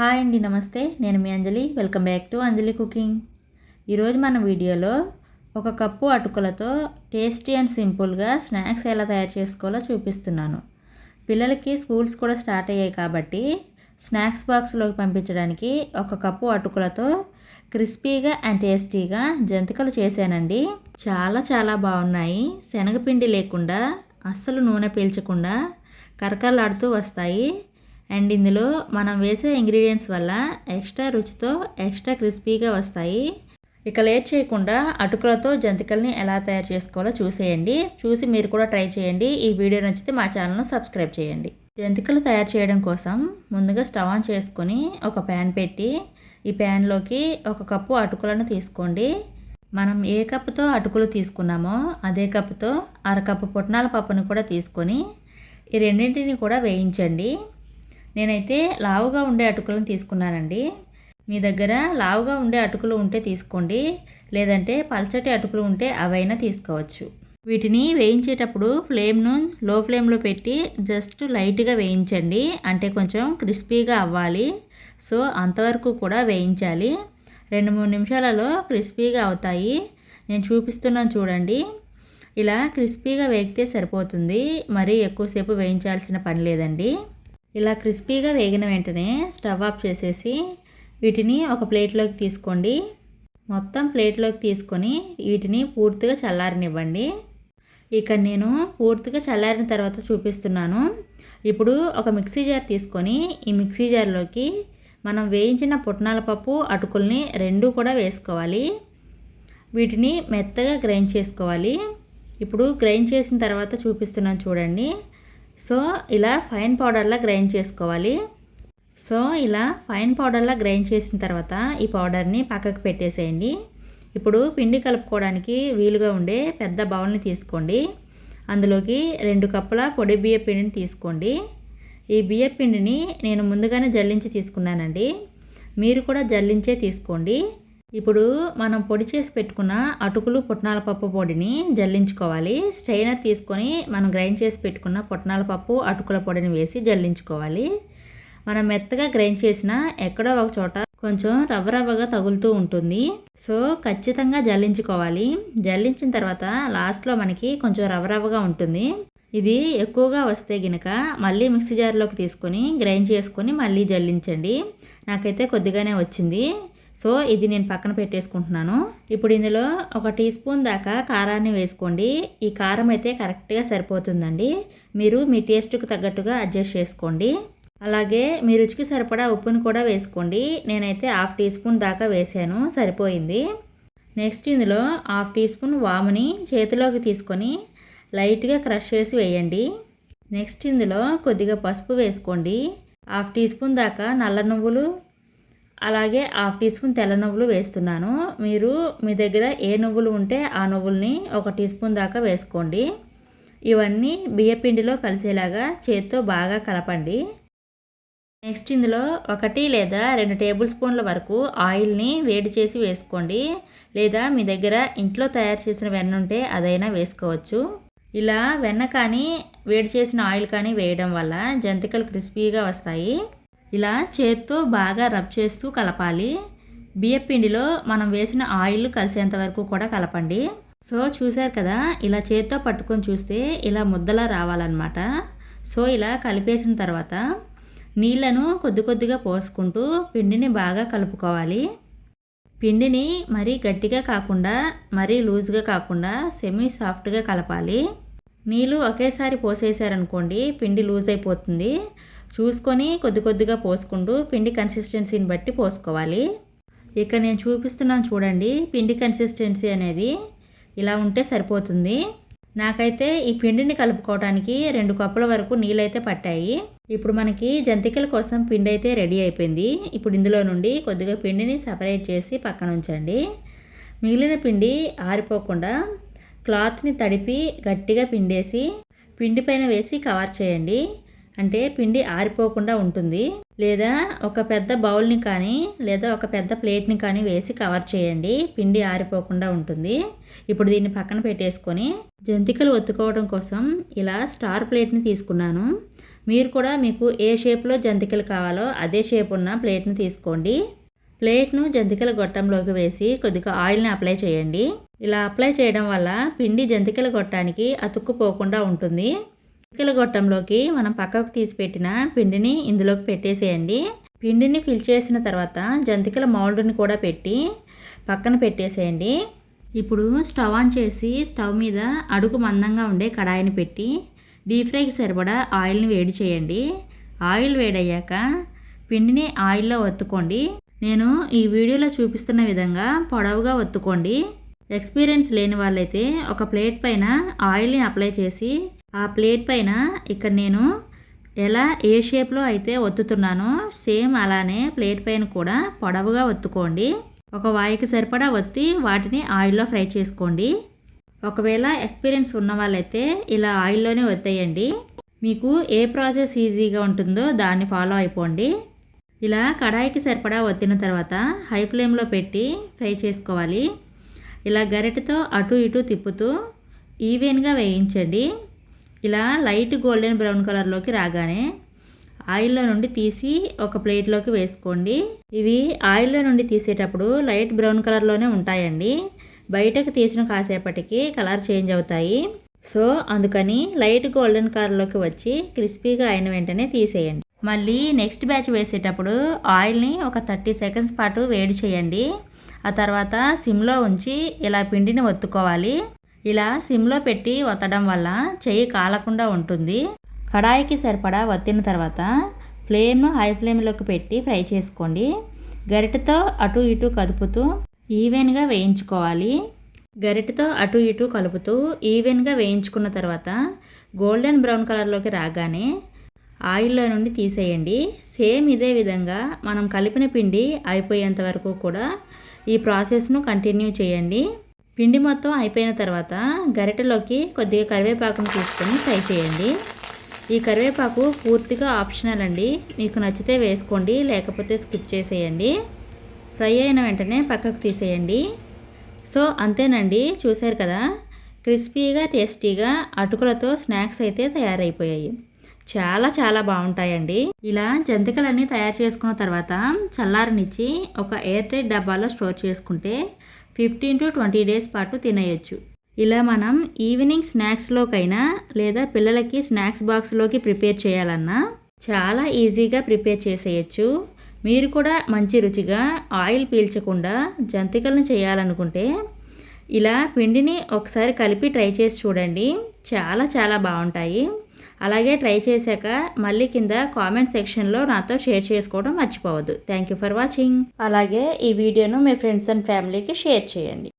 Hi అండి నమస్తే. నేను మీ Anjali. Welcome back to Anjali cooking. ఈరోజు మన వీడియోలో ఒక కప్పు అటుకులతో టేస్టీ అండ్ సింపుల్గా స్నాక్స్ ఎలా తయారు చేసుకోవాలో చూపిస్తున్నాను. పిల్లలకి స్కూల్స్ కూడా స్టార్ట్ అయ్యాయి కాబట్టి స్నాక్స్ బాక్స్లోకి పంపించడానికి ఒక కప్పు అటుకులతో క్రిస్పీగా అండ్ టేస్టీగా జంతికలు చేశానండి. చాలా చాలా బాగున్నాయి. శనగపిండి లేకుండా అస్సలు నూనె పీల్చకుండా కరకరలాడుతూ వస్తాయి. అండ్ ఇందులో మనం వేసే ఇంగ్రీడియంట్స్ వల్ల ఎక్స్ట్రా రుచితో ఎక్స్ట్రా క్రిస్పీగా వస్తాయి. ఇక లేట్ చేయకుండా అటుకులతో జంతికల్ని ఎలా తయారు చేసుకోవాలో చూసేయండి. చూసి మీరు కూడా ట్రై చేయండి. ఈ వీడియో నచ్చితే మా ఛానల్ను సబ్స్క్రైబ్ చేయండి. జంతికలు తయారు చేయడం కోసం ముందుగా స్టవ్ ఆన్ చేసుకొని ఒక ప్యాన్ పెట్టి ఈ ప్యాన్లోకి ఒక కప్పు అటుకులను తీసుకోండి. మనం ఏ కప్పుతో అటుకులు తీసుకున్నామో అదే కప్పుతో అరకప్పు పుట్నాల పప్పును కూడా తీసుకొని ఈ రెండింటిని కూడా వేయించండి. నేనైతే లావుగా ఉండే అటుకులను తీసుకున్నానండి. మీ దగ్గర లావుగా ఉండే అటుకులు ఉంటే తీసుకోండి. లేదంటే పల్చటి అటుకులు ఉంటే అవైనా తీసుకోవచ్చు. వీటిని వేయించేటప్పుడు ఫ్లేమ్ను లో ఫ్లేమ్లో పెట్టి జస్ట్ లైట్గా వేయించండి. అంటే కొంచెం క్రిస్పీగా అవ్వాలి. సో అంతవరకు కూడా వేయించాలి. రెండు మూడు నిమిషాలలో క్రిస్పీగా అవుతాయి. నేను చూపిస్తున్నాను చూడండి. ఇలా క్రిస్పీగా వేగితే సరిపోతుంది. మరీ ఎక్కువసేపు వేయించాల్సిన పని లేదండి. ఇలా క్రిస్పీగా వేగిన వెంటనే స్టవ్ ఆఫ్ చేసేసి వీటిని ఒక ప్లేట్లోకి తీసుకోండి. మొత్తం ప్లేట్లోకి తీసుకొని వీటిని పూర్తిగా చల్లారనివ్వండి. ఇక నేను పూర్తిగా చల్లారిన తర్వాత చూపిస్తున్నాను. ఇప్పుడు ఒక మిక్సీ జార్ తీసుకొని ఈ మిక్సీ జార్లోకి మనం వేయించిన పుట్నాల పప్పు అటుకుల్ని రెండు కూడా వేసుకోవాలి. వీటిని మెత్తగా గ్రైండ్ చేసుకోవాలి. ఇప్పుడు గ్రైండ్ చేసిన తర్వాత చూపిస్తున్నాను చూడండి. సో ఇలా ఫైన్ పౌడర్లా గ్రైండ్ చేసుకోవాలి. సో ఇలా ఫైన్ పౌడర్లా గ్రైండ్ చేసిన తర్వాత ఈ పౌడర్ని పక్కకు పెట్టేసేయండి. ఇప్పుడు పిండి కలుపుకోవడానికి వీలుగా ఉండే పెద్ద బౌల్ని తీసుకోండి. అందులోకి రెండు కప్పుల పొడి బియ్య పిండిని తీసుకోండి. ఈ బియ్య పిండిని నేను ముందుగానే జల్లించి తీసుకున్నానండి. మీరు కూడా జల్లించే తీసుకోండి. ఇప్పుడు మనం పొడి చేసి పెట్టుకున్న అటుకులు పుట్నాల పప్పు పొడిని జల్లించుకోవాలి. స్ట్రైనర్ తీసుకొని మనం గ్రైండ్ చేసి పెట్టుకున్న పుట్నాల పప్పు అటుకుల పొడిని వేసి జల్లించుకోవాలి. మనం మెత్తగా గ్రైండ్ చేసిన ఎక్కడో ఒక చోట కొంచెం రవ్వ రవ్వగా తగులుతూ ఉంటుంది. సో ఖచ్చితంగా జల్లించుకోవాలి. జల్లించిన తర్వాత లాస్ట్లో మనకి కొంచెం రవ్వ రవ్వగా ఉంటుంది. ఇది ఎక్కువగా వస్తే గినక మళ్ళీ మిక్సీ జార్లోకి తీసుకొని గ్రైండ్ చేసుకొని మళ్ళీ జల్లించండి. నాకైతే కొద్దిగానే వచ్చింది. సో ఇది నేను పక్కన పెట్టేసుకుంటున్నాను. ఇప్పుడు ఇందులో ఒక టీ స్పూన్ దాకా కారాన్ని వేసుకోండి. ఈ కారం అయితే కరెక్ట్గా సరిపోతుందండి. మీరు మీ టేస్ట్కి తగ్గట్టుగా అడ్జస్ట్ చేసుకోండి. అలాగే మీ రుచికి సరిపడా ఉప్పుని కూడా వేసుకోండి. నేనైతే హాఫ్ టీ స్పూన్ దాకా వేసాను. సరిపోయింది. నెక్స్ట్ ఇందులో హాఫ్ టీ స్పూన్ వాముని చేతిలోకి తీసుకొని లైట్గా క్రష్ చేసి వేయండి. నెక్స్ట్ ఇందులో కొద్దిగా పసుపు వేసుకోండి. హాఫ్ టీ స్పూన్ దాకా నల్ల నువ్వులు అలాగే హాఫ్ టీ స్పూన్ తెల్ల నువ్వులు వేస్తున్నాను. మీరు మీ దగ్గర ఏ నువ్వులు ఉంటే ఆ నువ్వుల్ని ఒక టీ స్పూన్ దాకా వేసుకోండి. ఇవన్నీ బియ్యపిండిలో కలిసేలాగా చేత్తో బాగా కలపండి. నెక్స్ట్ ఇందులో ఒకటి లేదా రెండు టేబుల్ స్పూన్ల వరకు ఆయిల్ని వేడి చేసి వేసుకోండి. లేదా మీ దగ్గర ఇంట్లో తయారు చేసిన వెన్న ఉంటే అదైనా వేసుకోవచ్చు. ఇలా వెన్న కానీ వేడి చేసిన ఆయిల్ కానీ వేయడం వల్ల జంతికలు క్రిస్పీగా వస్తాయి. ఇలా చేత్తో బాగా రబ్ చేస్తూ కలపాలి. బియ్యపిండిలో మనం వేసిన ఆయిల్ కలిసేంత వరకు కూడా కలపండి. సో చూసారు కదా ఇలా చేత్తో పట్టుకొని చూస్తే ఇలా ముద్దలా రావాలన్నమాట. సో ఇలా కలిపేసిన తర్వాత నీళ్ళను కొద్ది కొద్దిగా పోసుకుంటూ పిండిని బాగా కలుపుకోవాలి. పిండిని మరీ గట్టిగా కాకుండా మరీ లూజ్గా కాకుండా సెమీ సాఫ్ట్గా కలపాలి. నీళ్ళు ఒకేసారి పోసేసారనుకోండి పిండి లూజ్ అయిపోతుంది. చూసుకొని కొద్ది కొద్దిగా పోసుకుంటూ పిండి కన్సిస్టెన్సీని బట్టి పోసుకోవాలి. ఇక్కడ నేను చూపిస్తున్నాను చూడండి పిండి కన్సిస్టెన్సీ అనేది ఇలా ఉంటే సరిపోతుంది. నాకైతే ఈ పిండిని కలుపుకోవడానికి రెండు కప్పుల వరకు నీళ్ళైతే పట్టాయి. ఇప్పుడు మనకి జంతికల కోసం పిండి అయితే రెడీ అయిపోయింది. ఇప్పుడు ఇందులో నుండి కొద్దిగా పిండిని సపరేట్ చేసి పక్కన ఉంచండి. మిగిలిన పిండి ఆరిపోకుండా క్లాత్ని తడిపి గట్టిగా పిండేసి పిండి పైన వేసి కవర్ చేయండి. అంటే పిండి ఆరిపోకుండా ఉంటుంది. లేదా ఒక పెద్ద బౌల్ని కానీ లేదా ఒక పెద్ద ప్లేట్ని కానీ వేసి కవర్ చేయండి. పిండి ఆరిపోకుండా ఉంటుంది. ఇప్పుడు దీన్ని పక్కన పెట్టేసుకొని జంతికలు ఒత్తుకోవడం కోసం ఇలా స్టార్ ప్లేట్ని తీసుకున్నాను. మీరు కూడా మీకు ఏ షేప్లో జంతికలు కావాలో అదే షేప్ ఉన్న ప్లేట్ను తీసుకోండి. ప్లేట్ను జంతికల గొట్టంలోకి వేసి కొద్దిగా ఆయిల్ని అప్లై చేయండి. ఇలా అప్లై చేయడం వల్ల పిండి జంతికల గొట్టానికి అతుక్కుపోకుండా ఉంటుంది. జంతికల గొట్టంలోకి మనం పక్కకు తీసి పెట్టిన పిండిని ఇందులోకి పెట్టేసేయండి. పిండిని ఫిల్ చేసిన తర్వాత జంతికల మౌల్డ్ని కూడా పెట్టి పక్కన పెట్టేసేయండి. ఇప్పుడు స్టవ్ ఆన్ చేసి స్టవ్ మీద అడుగు మందంగా ఉండే కడాయిని పెట్టి డీప్ ఫ్రైకి సరిపడా ఆయిల్ని వేడి చేయండి. ఆయిల్ వేడయ్యాక పిండిని ఆయిల్లో ఒత్తుకోండి. నేను ఈ వీడియోలో చూపిస్తున్న విధంగా పొడవుగా ఒత్తుకోండి. ఎక్స్పీరియన్స్ లేని వాళ్ళైతే ఒక ప్లేట్ పైన ఆయిల్ని అప్లై చేసి ఆ ప్లేట్ పైన ఇక్కడ నేను ఎలా ఏ షేప్లో అయితే ఒత్తుతున్నానో సేమ్ అలానే ప్లేట్ పైన కూడా పొడవుగా ఒత్తుకోండి. ఒక వాయికి సరిపడా ఒత్తి వాటిని ఆయిల్లో ఫ్రై చేసుకోండి. ఒకవేళ ఎక్స్పీరియన్స్ ఉన్న వాళ్ళైతే ఇలా ఆయిల్లోనే ఒత్తేయండి. మీకు ఏ ప్రాసెస్ ఈజీగా ఉంటుందో దాన్ని ఫాలో అయిపోండి. ఇలా కడాయికి సరిపడా వత్తిన తర్వాత హై ఫ్లేమ్లో పెట్టి ఫ్రై చేసుకోవాలి. ఇలా గరిటెతో అటు ఇటు తిప్పుతూ ఈవెన్గా వేయించండి. ఇలా లైట్ గోల్డెన్ బ్రౌన్ కలర్లోకి రాగానే ఆయిల్లో నుండి తీసి ఒక ప్లేట్లోకి వేసుకోండి. ఇవి ఆయిల్లో నుండి తీసేటప్పుడు లైట్ బ్రౌన్ కలర్లోనే ఉంటాయండి. బయటకు తీసిన కాసేపటికి కలర్ చేంజ్ అవుతాయి. సో అందుకని లైట్ గోల్డెన్ కలర్లోకి వచ్చి క్రిస్పీగా అయిన వెంటనే తీసేయండి. మళ్ళీ నెక్స్ట్ బ్యాచ్ వేసేటప్పుడు ఆయిల్ని ఒక థర్టీ సెకండ్స్ పాటు వేడి చేయండి. ఆ తర్వాత సిమ్లో ఉంచి ఇలా పిండిని ఒత్తుకోవాలి. ఇలా సిమ్లో పెట్టి వత్తడం వల్ల చెయ్యి కాలకుండా ఉంటుంది. కడాయికి సరిపడా వత్తిన తర్వాత ఫ్లేమ్ను హై ఫ్లేమ్లోకి పెట్టి ఫ్రై చేసుకోండి. గరిటతో అటు ఇటు కదుపుతూ ఈవెన్గా వేయించుకోవాలి. గరిటతో అటు ఇటు కలుపుతూ ఈవెన్గా వేయించుకున్న తర్వాత గోల్డెన్ బ్రౌన్ కలర్లోకి రాగానే ఆయిల్లో నుండి తీసేయండి. సేమ్ ఇదే విధంగా మనం కలిపిన పిండి అయిపోయేంత వరకు కూడా ఈ ప్రాసెస్ను కంటిన్యూ చేయండి. పిండి మొత్తం అయిపోయిన తర్వాత గరిటెలోకి కొద్దిగా కరివేపాకును తీసుకొని ఫ్రై చేయండి. ఈ కరివేపాకు పూర్తిగా ఆప్షనల్ అండి. మీకు నచ్చితే వేసుకోండి లేకపోతే స్కిప్ చేసేయండి. ఫ్రై అయిన వెంటనే పక్కకు తీసేయండి. సో అంతేనండి. చూశారు కదా? క్రిస్పీగా టేస్టీగా అటుకులతో స్నాక్స్ అయితే తయారైపోయాయి. చాలా చాలా బాగుంటాయండి. ఇలా జంతికలన్నీ తయారు చేసుకున్న తర్వాత చల్లారనిచ్చి ఒక ఎయిర్ టైట్ డబ్బాలో స్టోర్ చేసుకుంటే ఫిఫ్టీన్ టు ట్వంటీ డేస్ పాటు తినేయచ్చు. ఇలా మనం ఈవినింగ్ స్నాక్స్లోకైనా లేదా పిల్లలకి స్నాక్స్ బాక్స్లోకి ప్రిపేర్ చేయాలన్నా చాలా ఈజీగా ప్రిపేర్ చేసేయచ్చు. మీరు కూడా మంచి రుచిగా ఆయిల్ పీల్చకుండా జంతికలను చేయాలనుకుంటే ఇలా పిండిని ఒకసారి కలిపి ట్రై చేసి చూడండి. చాలా చాలా బాగుంటాయి. అలాగే ట్రై చేశాక మళ్ళీ కింద కామెంట్ సెక్షన్లో నాతో షేర్ చేసుకోవడం మర్చిపోవద్దు. థ్యాంక్ యూ ఫర్ వాచింగ్ అలాగే ఈ వీడియోను మీ ఫ్రెండ్స్ అండ్ ఫ్యామిలీకి షేర్ చేయండి.